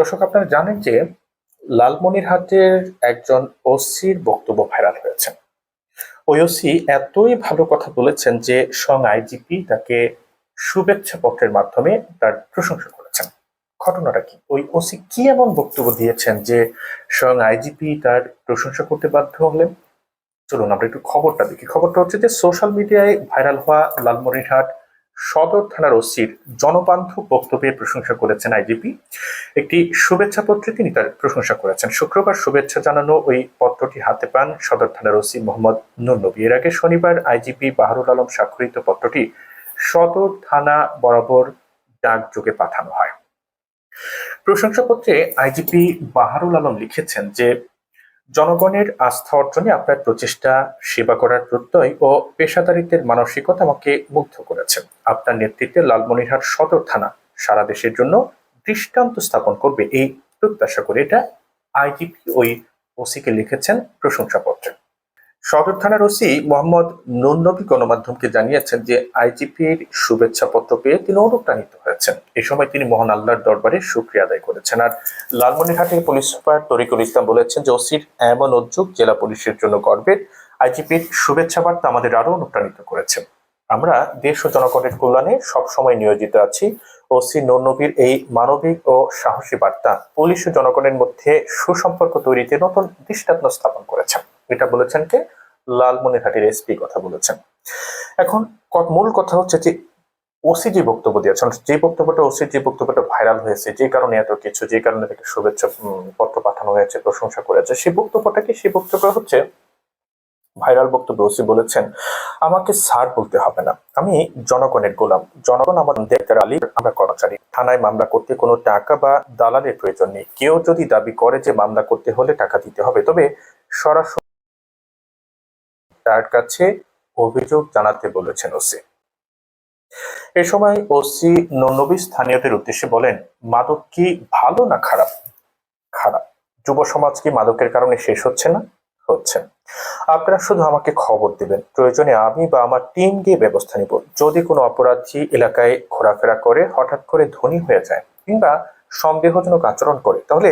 দর্শক, আপনারা জানেন যে লালমনিরহাটের একজন ওসির বক্তব্য ভাইরাল হয়েছে। ওই ওসি এতই ভালো কথা বলেছেন যে স্বয়ং আইজিপি তাকে শুভেচ্ছা পত্রের মাধ্যমে তার প্রশংসা করেছেন। ঘটনাটা কি? ওই ওসি কি এমন বক্তব্য দিয়েছেন যে স্বয়ং আইজিপি তার প্রশংসা করতে বাধ্য হলেন? চলুন, আমরা একটু খবরটা দেখি। খবরটা হচ্ছে যে সোশ্যাল মিডিয়ায় ভাইরাল হওয়া লালমনিরহাট সদর থানার ওসির জনবান্ধব বক্তব্যের প্রশংসা করেছেন আইজিপি একটি শুভেচ্ছা পত্রে তিনি তার প্রশংসা করেছেন। শুক্রবার শুভেচ্ছা জানানো ওই পত্রটি হাতে পান সদর থানার ওসি মোহাম্মদ নুর নবী। এর আগে শনিবার আইজিপি বাহরুল আলম স্বাক্ষরিত পত্রটি সদর থানা বরাবর ডাকযোগে পাঠানো হয়। প্রশংসাপত্রে আইজিপি বাহারুল আলম লিখেছেন যে জনগণের আস্থা অর্জনে আপনার প্রচেষ্টা, সেবা করার প্রত্যয় ও পেশাদারিত্বের মানসিকতা আমাকে মুগ্ধ করেছে। আপনার নেতৃত্বে লালমনিরহাট সদর থানা সারা দেশের জন্য দৃষ্টান্ত স্থাপন করবে এই প্রত্যাশা করে এটা আইজিপি ওই ওসিকে লিখেছেন প্রশংসাপত্রে। সদর থানার ওসি মোহাম্মদ নন্দবী গণমাধ্যমকে জানিয়েছেন যে আইজিপির শুভেচ্ছা পত্র পেয়ে তিনি অনুপ্রাণিত হয়েছেন। এ সময় তিনি মোহন আল্লাহর দরবারে সুক্রিয়া আদায় করেছেন। আর লালমনিরহাটের পুলিশ সুপার তরিকুল ইসলাম বলেছেন যে ওসির এমন উদ্যোগ জেলা পুলিশের জন্য গর্বের। আইজিপির শুভেচ্ছা বার্তা আমাদের আরও অনুপ্রাণিত করেছে। আমরা দেশ ও জনগণের কল্যাণে সবসময় নিয়োজিত আছি। ওসি নবীর এই মানবিক ও সাহসী বার্তা পুলিশ ও জনগণের মধ্যে সুসম্পর্ক তৈরিতে নতুন দৃষ্টান্ত স্থাপন করেছেন। এটা বলেছেন কে? লালমনিরহাটের এসপি কথা বলেছেন। এখন মূল কথা হচ্ছে যে ওসি যে বক্তব্য দিয়েছেন। যে বক্তব্যটা ওসির যে বক্তব্যটা ভাইরাল হয়েছে, যে কারণে এত কিছু, যে কারণে তাকে শুভেচ্ছা পত্র পাঠানো হয়েছে, প্রশংসা করেছে সেই বক্তব্যটা কি? সেই বক্তব্য হচ্ছে, ভাইরাল বক্তব্য ওসি বলেছেন, আমাকে স্যার বলতে হবে না। আমি জনগণের গোলাম। জনগণ আমার আলী, আমরা কর্মচারী। থানায় মামলা করতে কোনো টাকা বা দালালের প্রয়োজন নেই। কেউ যদি দাবি করে যে মামলা করতে হলে টাকা দিতে হবে, তবে সরাসরি তার কাছে অভিযোগ জানাতে বলেছেন ওসি। এ সময় ওসি নন্নবী স্থানীয়দের উদ্দেশ্যে বলেন, মাদক কি ভালো না খারাপ? খারাপ। যুব সমাজ কি মাদকের কারণে শেষ হচ্ছে না? হচ্ছে। আপনারা শুধু আমাকে খবর দিবেন। প্রয়োজনে আমি বা আমার টিম গিয়ে ব্যবস্থা নিব। যদি কোনো অপরাধী এলাকায় ঘোরাফেরা করে, হঠাৎ করে ধনী হয়ে যায় কিংবা সন্দেহজনক আচরণ করে, তাহলে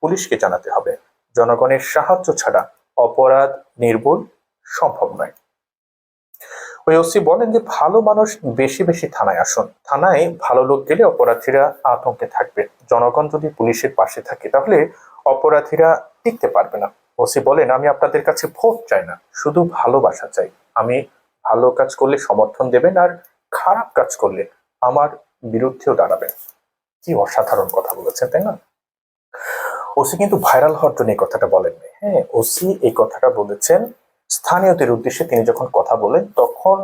পুলিশকে জানাতে হবে। জনগণের সাহায্য ছাড়া অপরাধ নির্মূল সম্ভব নয়। ওই ওসি বলেন যে, ভালো মানুষ বেশি বেশি থানায় আসুন। থানায় ভালো লোক গেলে অপরাধীরা আতঙ্কে থাকবে। জনগণ যদি পুলিশের পাশে থাকে, তাহলে অপরাধীরা টিকতে পারবে না। ওসি বলেন, আমি আপনাদের কাছে ভোট চাই না, শুধু ভালোবাসা চাই। আমি ভালো কাজ করলে সমর্থন দেবেন আর খারাপ কাজ করলে আমার বিরুদ্ধেও দাঁড়াবেন। কি অসাধারণ কথা বলেছেন, তাই না? ওসি কিন্তু ভাইরাল হওয়ার জন্য এই কথাটা বলেননি। হ্যাঁ ওসি এই কথাটা বলেছেন স্থানীয়দের উদ্দেশ্যে তিনি যখন কথা বলেন, তখন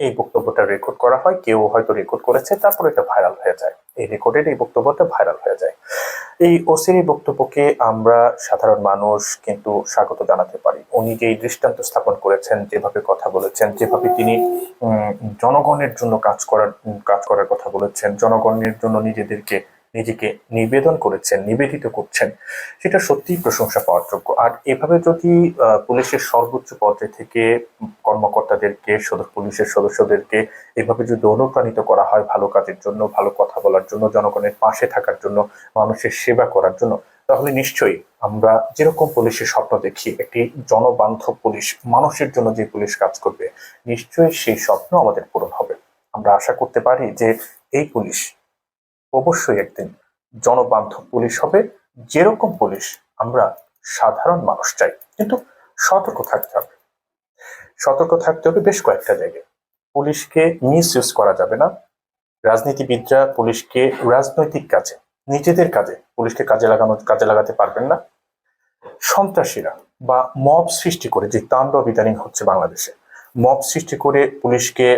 এই বক্তব্যটা রেকর্ড করা হয়। কেউ হয়তো রেকর্ড করেছে, তারপর এটা ভাইরাল হয়ে যায়। এই রেকর্ডের এই বক্তব্যটা ভাইরাল হয়ে যায়। এই ওসির এই বক্তব্যকে আমরা সাধারণ মানুষ কিন্তু স্বাগত জানাতে পারি। উনি যে দৃষ্টান্ত স্থাপন করেছেন, যেভাবে কথা বলেছেন, যেভাবে তিনি জনগণের জন্য কাজ করার কাজ করার কথা বলেছেন, জনগণের জন্য নিজেদেরকে নিজেকে নিবেদন করেছেন, নিবেদিত করছেন, সেটা সত্যিই প্রশংসা পাওয়ার যোগ্য। আর এভাবে যদি পুলিশের সর্বোচ্চ পর্যায় থেকে কর্মকর্তাদেরকে, সদর পুলিশের সদস্যদেরকে এভাবে যদি অনুপ্রাণিত করা হয় ভালো কাজের জন্য, ভালো কথা বলার জন্য, জনগণের পাশে থাকার জন্য, মানুষের সেবা করার জন্য, তাহলে নিশ্চয়ই আমরা যেরকম পুলিশের স্বপ্ন দেখি, একটি জনবান্ধব পুলিশ, মানুষের জন্য যে পুলিশ কাজ করবে, নিশ্চয়ই সেই স্বপ্ন আমাদের পূরণ হবে। আমরা আশা করতে পারি যে এই পুলিশ অবশ্যই একদিন জনবান্ধব পুলিশ হবে। যেরকম পুলিশ, আমরা সাধারণ মানুষ চাই। কিন্তু সতর্ক থাকতে হবে। সতর্ক থাকতে হবে বেশ কয়েকটা জায়গায়। পুলিশকে মিস ইউজ করা যাবে না। রাজনীতিবিদরা পুলিশকে রাজনৈতিক কাজে, নিজেদের কাজে, পুলিশকে কাজে লাগানো, কাজে লাগাতে পারবেন না। সন্ত্রাসীরা বা মব সৃষ্টি করে, যে তাণ্ডব ইদানিং হচ্ছে বাংলাদেশে মব সৃষ্টি করে পুলিশকে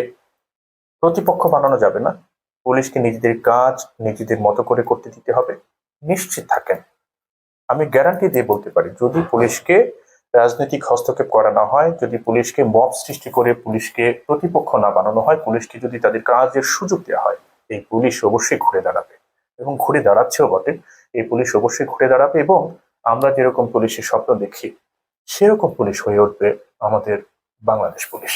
প্রতিপক্ষ বানানো যাবে না। পুলিশকে নিজেদের কাজ নিজেদের মতো করে করতে দিতে হবে। নিশ্চিত থাকেন। আমি গ্যারান্টি দিয়ে বলতে পারি, যদি পুলিশকে রাজনৈতিক হস্তক্ষেপ করা না হয়, যদি পুলিশকে মব সৃষ্টি করে পুলিশকে প্রতিপক্ষ না বানানো হয়, পুলিশকে যদি তাদের কাজের সুযোগ দেওয়া হয়, এই পুলিশ অবশ্যই ঘুরে দাঁড়াবে। এবং ঘুরে দাঁড়াচ্ছেও বটে, এই পুলিশ অবশ্যই ঘুরে দাঁড়াবে এবং আমরা যেরকম পুলিশের স্বপ্ন দেখি, সেরকম পুলিশ হয়ে উঠবে আমাদের বাংলাদেশ পুলিশ।